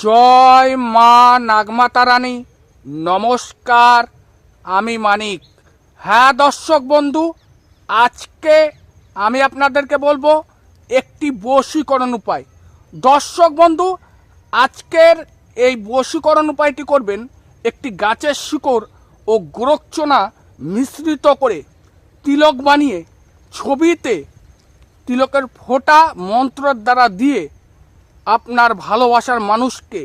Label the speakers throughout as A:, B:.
A: জয় মা নাগমাতা রানী নমস্কার, আমি মানিক। হ্যাঁ দর্শক বন্ধু, আজকে আমি আপনাদেরকে বলব একটি বশীকরণ উপায়। দর্শক বন্ধু, আজকের এই বশীকরণ উপায়টি করবেন একটি গাছের শিকড় ও গোরক্ষণা মিশ্রিত করে তিলক বানিয়ে ছবিতে তিলকের ফোঁটা মন্ত্রের দ্বারা দিয়ে আপনার ভালোবাসার মানুষকে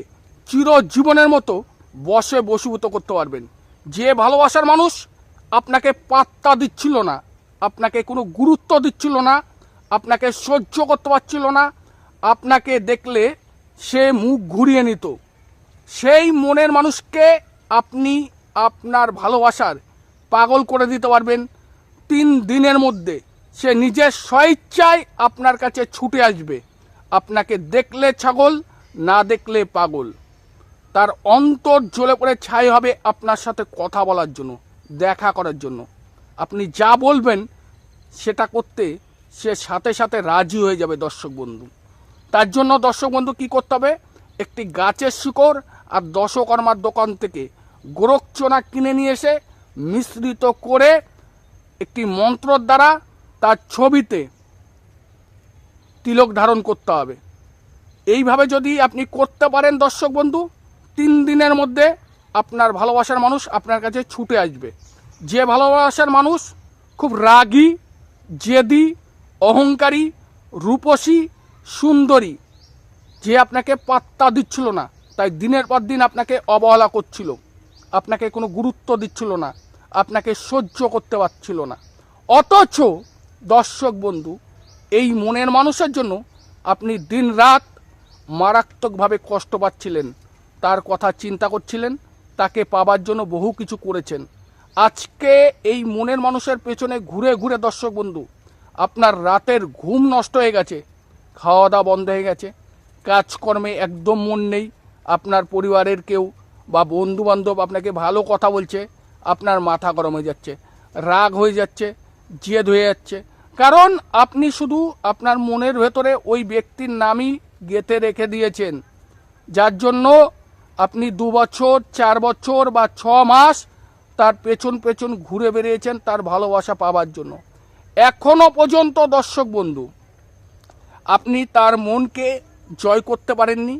A: চিরজীবনের মতো বসে বশীভূত করতে পারবেন। যে ভালোবাসার মানুষ আপনাকে পাত্তা দিচ্ছিল না, আপনাকে কোনো গুরুত্ব দিচ্ছিল না, আপনাকে সহ্য করতে পারছিল না, আপনাকে দেখলে সে মুখ ঘুরিয়ে নিত। সেই মনের মানুষকে আপনি আপনার ভালোবাসার পাগল করে দিতে পারবেন। তিন দিনের মধ্যে সে নিজের স্বইচ্ছায় আপনার কাছে ছুটে আসবে। আপনাকে দেখলে ছাগল, না দেখলে পাগল। তার অন্তর জ্বলে পড়ে ছাই হবে আপনার সাথে কথা বলার জন্য, দেখা করার জন্য। আপনি যা বলবেন সেটা করতে সে সাথে সাথে রাজি হয়ে যাবে দর্শক বন্ধু। তার জন্য দর্শক বন্ধু কী করতে হবে? একটি গাছের শিকড় আর দশকর্মার দোকান থেকে গোরক্ষণা কিনে নিয়ে এসে মিশ্রিত করে একটি মন্ত্রর দ্বারা তার ছবিতে তিলক ধারণ করতে হবে। এইভাবে যদি আপনি করতে পারেন দর্শক বন্ধু, তিন দিনের মধ্যে আপনার ভালোবাসার মানুষ আপনার কাছে ছুটে আসবে। যে ভালোবাসার মানুষ খুব রাগী, জেদি, অহংকারী, রূপসী, সুন্দরী, যে আপনাকে পাত্তা দিচ্ছিল না, তাই দিনের পর দিন আপনাকে অবহেলা করছিল। আপনাকে কোনো গুরুত্ব দিচ্ছিল না, আপনাকে সহ্য করতে পারছিল না। অথচ দর্শক বন্ধু এই মনের মানুষের জন্য আপনি দিন রাত মারাত্মকভাবে কষ্ট পাচ্ছিলেন। তার কথা চিন্তা করছিলেন, তাকে পাবার জন্য বহু কিছু করেছেন। আজকে এই মনের মানুষের পেছনে ঘুরে ঘুরে দর্শক বন্ধু, আপনার রাতের ঘুম নষ্ট হয়ে গেছে খাওয়া দাওয়া বন্ধ হয়ে গেছে, কাজকর্মে একদম মন নেই, আপনার পরিবারের কেউ বা বন্ধু বান্ধব আপনাকে ভালো কথা বলছে, আপনার মাথা গরম হয়ে যাচ্ছে, রাগ হয়ে যাচ্ছে, জেদ হয়ে যাচ্ছে কারণ আপনি শুধু আপনার মনের ভেতরে ওই ব্যক্তির নামই গেঁথে রেখে দিয়েছেন, যার জন্য আপনি দু বছর, চার বছর বা ছ মাস তার পেছন পেছন ঘুরে বেরিয়েছেন তার ভালোবাসা পাবার জন্য। এখনও পর্যন্ত, দর্শক বন্ধু, আপনি তার মনকে জয় করতে পারেননি,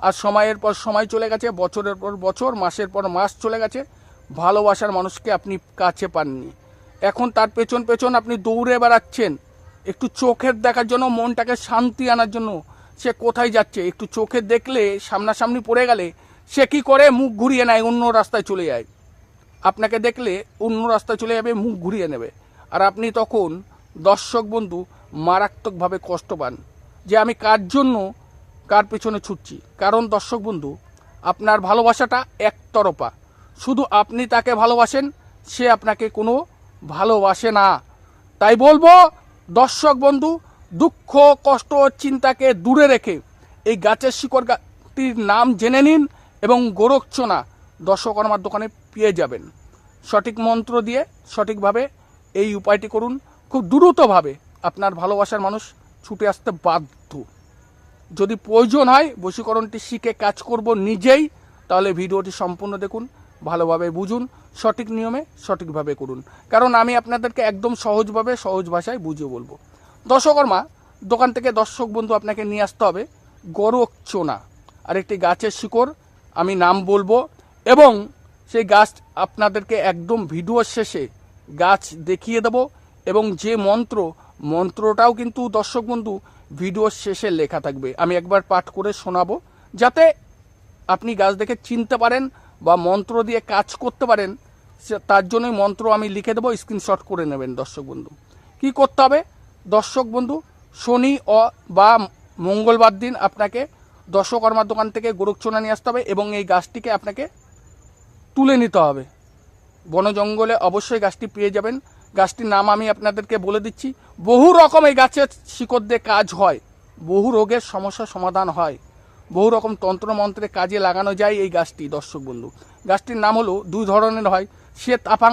A: আর সময়ের পর সময় চলে গেছে, বছরের পর বছর, মাসের পর মাস চলে গেছে, ভালোবাসার মানুষকে আপনি কাছে পাননি। এখন তার পেছন পেছন আপনি দৌড়ে বেড়াচ্ছেন। একটু চোখের দেখার জন্য, মনটাকে শান্তি আনার জন্য সে কোথায় যাচ্ছে? একটু চোখে দেখলে, সামনাসামনি পড়ে গেলে, সে কি করে? মুখ ঘুরিয়ে নেয়, অন্য রাস্তায় চলে যায়। আপনাকে দেখলে অন্য রাস্তায় চলে যাবে, মুখ ঘুরিয়ে নেবে। আর আপনি তখন দর্শক বন্ধু, মারাত্মকভাবে কষ্ট পান যে আমি কার জন্য কার পেছনে ছুটছি। কারণ দর্শক বন্ধু, আপনার ভালোবাসাটা একতরফা। শুধু আপনি তাকে ভালোবাসেন, সে আপনাকে কোনো ভালোবাসে না। তাই বলব, দর্শক বন্ধু, দুঃখ, কষ্ট চিন্তাকে দূরে রেখে এই গাছের শিকড় গাছটির নাম জেনে নিন এবং গোরক্ষণা দর্শকর্মার দোকানে পেয়ে যাবেন। সঠিক মন্ত্র দিয়ে সঠিকভাবে এই উপায়টি করুন। খুব দ্রুতভাবে আপনার ভালোবাসার মানুষ ছুটে আসতে বাধ্য। যদি প্রয়োজন হয়, বশীকরণটি শিখে কাজ করব নিজেই, তাহলে ভিডিওটি সম্পূর্ণ দেখুন। ভালোভাবে বুঝুন, সঠিক নিয়মে সঠিকভাবে করুন। কারণ আমি আপনাদেরকে একদম সহজভাবে, সহজ ভাষায় বুঝিয়ে বলব। দর্শকর্মা, দোকান থেকে দর্শক বন্ধু আপনাকে নিয়ে আসতে হবে গরকচোনা আর একটি গাছের শিকড়, আমি নাম বলব এবং সেই গাছ আপনাদেরকে একদম ভিডিওর শেষে গাছ দেখিয়ে দেব এবং যে মন্ত্র, মন্ত্রটাও কিন্তু দর্শক বন্ধু ভিডিওর শেষে লেখা থাকবে। আমি একবার পাঠ করে শোনাবো যাতে আপনি গাছ দেখে চিনতে পারেন বা মন্ত্র দিয়ে কাজ করতে পারেন তার জন্যই মন্ত্র আমি লিখে দেবো স্ক্রিনশট করে নেবেন দর্শক বন্ধু। কি করতে হবে? দর্শক বন্ধু, শনি ও বা মঙ্গলবার দিন আপনাকে দর্শকর্মার দোকান থেকে গোরক্ষণা নিয়ে আসতে হবে এবং এই গাছটিকে আপনাকে তুলে নিতে হবে। বন জঙ্গলে অবশ্যই গাছটি পেয়ে যাবেন। গাছটির নাম আমি আপনাদেরকে বলে দিচ্ছি। বহু রকম এই গাছের শিকড় দিয়ে কাজ হয়। বহু রোগের সমস্যা সমাধান হয়। বহু রকম তন্ত্রমন্ত্রে কাজে লাগানো যায় এই গাছটি, দর্শক বন্ধু। গাছটির নাম হলো দুই ধরনের হয় শ্বেত আফাং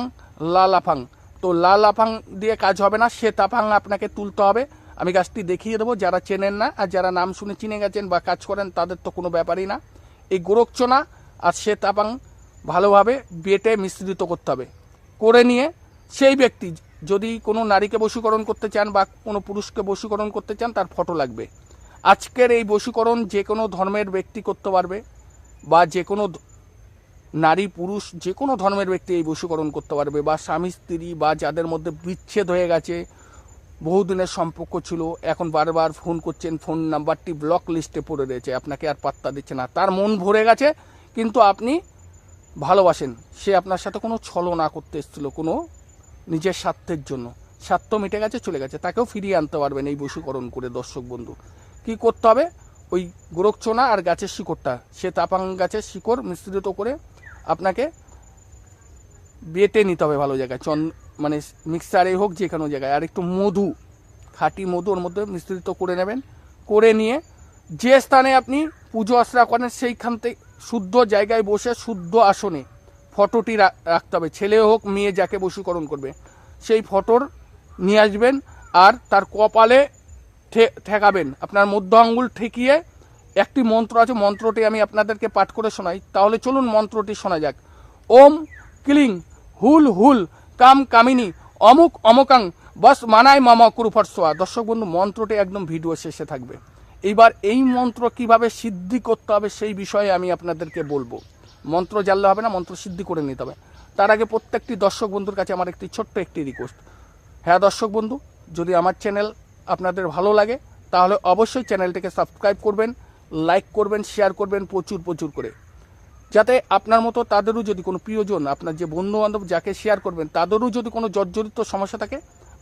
A: লাল আফাং তো লাল আফাং দিয়ে কাজ হবে না শ্বেত আফাং আপনাকে তুলতে হবে। আমি গাছটি দেখিয়ে দেবো, যারা চেনেন না আর যারা নাম শুনে চিনে গেছেন বা কাজ করেন, তাদের তো কোনো ব্যাপারই না। এই গোরকচনা আর সে তাপাং ভালোভাবে বেটে মিশ্রিত করতে হবে। করে নিয়ে সেই ব্যক্তি যদি কোনো নারীকে বশীকরণ করতে চান বা কোনো পুরুষকে বশীকরণ করতে চান, তার ফটো লাগবে। আজকের এই বশীকরণ যে কোনো ধর্মের ব্যক্তি করতে পারবে বা যে কোনো নারী, পুরুষ, যে কোনো ধর্মের ব্যক্তি এই বশীকরণ করতে পারবে বা স্বামী, স্ত্রী বা যাদের মধ্যে বিচ্ছেদ হয়ে গেছে। বহুদিনের সম্পর্ক ছিল, এখন বারবার ফোন করছেন, ফোন নাম্বারটি ব্লক লিস্টে পড়ে রয়েছে, আপনাকে আর পাত্তা দিচ্ছে না। তার মন ভরে গেছে, কিন্তু আপনি ভালোবাসেন। সে আপনার সাথে কোনো ছলনা করতে এসেছিল, কোনো নিজের স্বার্থের জন্য। স্বার্থ মিটে গেছে, চলে গেছে, তাকেও ফিরিয়ে আনতে পারবেন এই বশীকরণ করে দর্শক বন্ধু। কি করতে হবে? ওই গোরকচোনা আর গাছের শিকড়টা। সে তাপাং গাছের শিকড় মিশ্রিত করে আপনাকে বেটে নিতে হবে ভালো জায়গায়। চন মানে মিক্সারে হোক যে কোনো জায়গায়। আর একটু মধু, খাঁটি মধু ওর মধ্যে মিশ্রিত করে নেবেন। করে নিয়ে যে স্থানে আপনি পুজো আশ্রা করেন, সেইখান থেকে শুদ্ধ জায়গায় বসে শুদ্ধ আসনে ফটোটি রাখতে হবে। ছেলে হোক, মেয়ে যাকে বশীকরণ করবে, সেই ফটোর নিয়ে আসবেন। আর তার কপালে ঠেকাবেন। আপনার মধ্য আঙ্গুল ঠেকিয়ে একটি মন্ত্র আছে, মন্ত্রটি আমি আপনাদেরকে পাঠ করে শোনাই। তাহলে চলুন মন্ত্রটি শোনা যাক। ওম ক্লিং হুল হুল কাম কামিনী অমুক অমকাং বস মানায় মামা কুরুফটসোয়া দর্শক বন্ধু, মন্ত্রটি একদম ভিডিও শেষে থাকবে। এইবার এই মন্ত্র কীভাবে সিদ্ধি করতে হবে সেই বিষয়ে আমি আপনাদেরকে বলব। মন্ত্র জানলে হবে না, মন্ত্র সিদ্ধি করে নিতে হবে। তার আগে প্রত্যেকটি দর্শক বন্ধুর কাছে আমার একটি ছোট্ট একটি রিকোয়েস্ট হ্যাঁ দর্শক বন্ধু, যদি আমার চ্যানেল আপনাদের ভালো লাগে, তাহলে অবশ্যই চ্যানেলটিকে সাবস্ক্রাইব করবেন, লাইক করবেন, শেয়ার করবেন, প্রচুর প্রচুর করে। যাতে আপনার মতো তাদেরও যদি কোনো প্রিয়জন, আপনার যে বন্ধু বান্ধব যাকে শেয়ার করবেন, তাদেরও যদি কোনো জর্জরিত সমস্যা থাকে,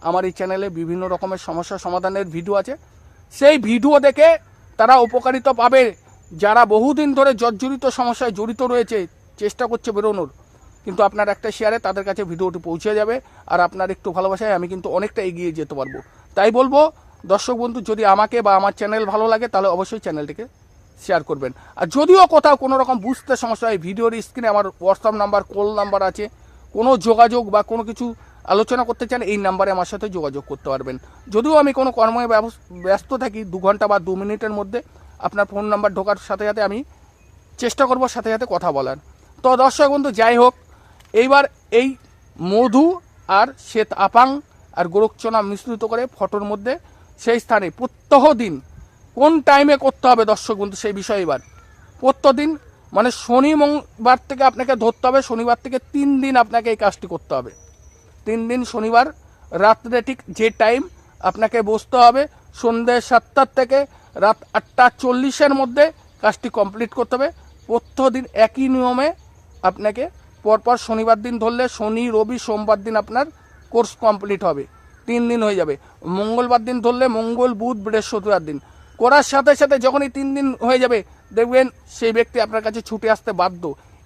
A: আমার এই চ্যানেলে বিভিন্ন রকমের সমস্যা সমাধানের ভিডিও আছে। সেই ভিডিও দেখে তারা উপকারিতা পাবে। যারা বহুদিন ধরে জর্জরিত সমস্যায় জড়িত রয়েছে, চেষ্টা করছে বেরোনোর, কিন্তু আপনার একটা শেয়ারে তাদের কাছে ভিডিওটি পৌঁছে যাবে। আর আপনার একটু ভালোবাসায় আমি কিন্তু অনেকটা এগিয়ে যেতে পারব। তাই বলব, দর্শক বন্ধু, যদি আমাকে বা আমার চ্যানেল ভালো লাগে, তাহলে অবশ্যই চ্যানেলটিকে শেয়ার করবেন। আর যদিও কোথাও কোনো রকম বুঝতে সমস্যা হয় ভিডিওর স্ক্রিনে আমার হোয়াটসঅ্যাপ নাম্বার কল নাম্বার আছে, কোনো যোগাযোগ বা কোনো কিছু আলোচনা করতে চান এই নাম্বারে আমার সাথে যোগাযোগ করতে পারবেন। যদিও আমি কোনো কর্মে ব্যস্ত থাকি, দু ঘণ্টা বা দু মিনিটের মধ্যে আপনার ফোন নাম্বার ঢোকার সাথে সাথে আমি চেষ্টা করব সাথে সাথে কথা বলার। তো দর্শক বন্ধু, যাই হোক, এইবার এই মধু আর শ্বেত আপাং আর গোরক্ষণা মিশ্রিত করে ফটোর মধ্যে সেই স্থানে প্রত্যহ দিন কোন টাইমে করতে হবে দর্শক বন্ধু সেই বিষয়ে এবার? প্রত্যদিন মানে শনি মঙ্গলবার থেকে আপনাকে ধরতে হবে, শনিবার থেকে তিন দিন আপনাকে এই কাজটি করতে হবে। তিন দিন শনিবার, রাত্রে ঠিক যে টাইম আপনাকে বসতে হবে সন্ধ্যে সাতটার থেকে রাত আটটা চল্লিশের মধ্যে কাজটি কমপ্লিট করতে হবে। প্রত্যেকদিন একই নিয়মে আপনাকে পরপর শনিবার দিন ধরলে শনি, রবি, সোমবার দিন আপনার কোর্স কমপ্লিট হবে, তিন দিন হয়ে যাবে। মঙ্গলবার দিন ধরলে মঙ্গল, বুধ, বৃহস্পতিবার দিন। করার সাথে সাথে যখনই তিন দিন হয়ে যাবে, দেখবেন সেই ব্যক্তি আপনার কাছে ছুটে আসতে বাধ্য।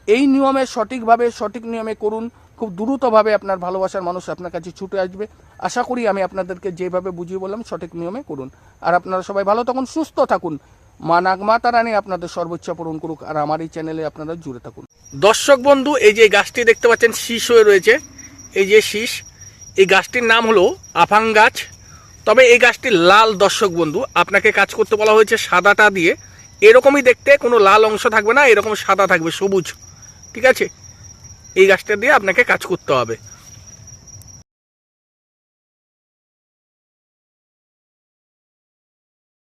A: এই নিয়মে সঠিকভাবে, সঠিক নিয়মে করুন, খুব দ্রুতভাবে আপনার ভালোবাসার মানুষ আপনার কাছে ছুটে আসবে। আশা করি আমি আপনাদেরকে যেভাবে বুঝিয়ে বললাম, সঠিক নিয়মে করুন। আর আপনারা সবাই ভালো থাকুন, সুস্থ থাকুন। মা নাগমাতা রানী আপনাদের সর্বোচ্চ পূরণ করুক, আর আমার এই চ্যানেলে আপনারা জুড়ে থাকুন। দর্শক বন্ধু, এই যে গাছটি দেখতে পাচ্ছেন, শীষ হয়ে রয়েছে। এই যে শীষ এই গাছটির নাম হলো আফাং গাছ। তবে এই গাছটি লাল দর্শক বন্ধু, আপনাকে কাজ করতে বলা হয়েছে সাদাটা দিয়ে। এরকমই দেখতে, কোনো লাল অংশ থাকবে না, এরকম সাদা থাকবে, সবুজ। ঠিক আছে? এই গাছটা দিয়ে আপনাকে কাজ করতে হবে।